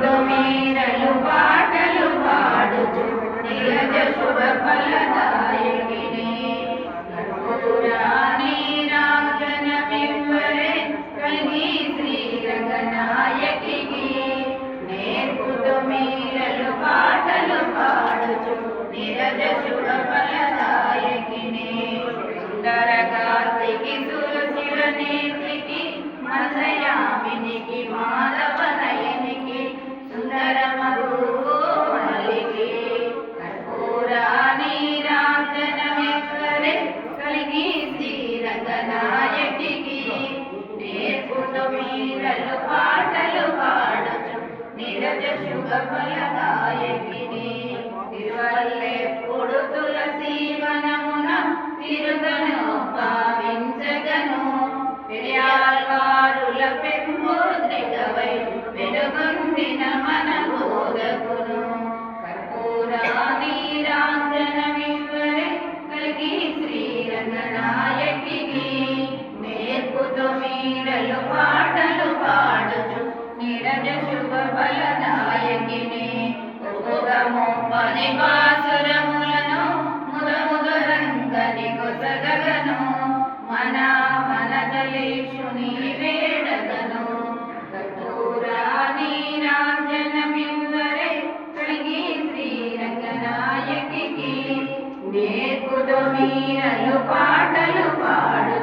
Domina minute i నిరజ తిరువల్లెప్పుడు తులసి వనమున తిరుగను పెరియాల్వారుల వెలుగొందిన మన బోధకును కర్పూరాని కలిగి నేర్పుతు మీరలు పాటలు పాడుచు నిరజ శుభ బలదాయకిని పని ముదముదరంగని కొసగగను మన మన జలేషుని వేడగను కర్పూరాని రాంజనమివరే కలిగి శ్రీరంగనాయకికి. నేర్పుదు మీరలు పాటలు పాడు.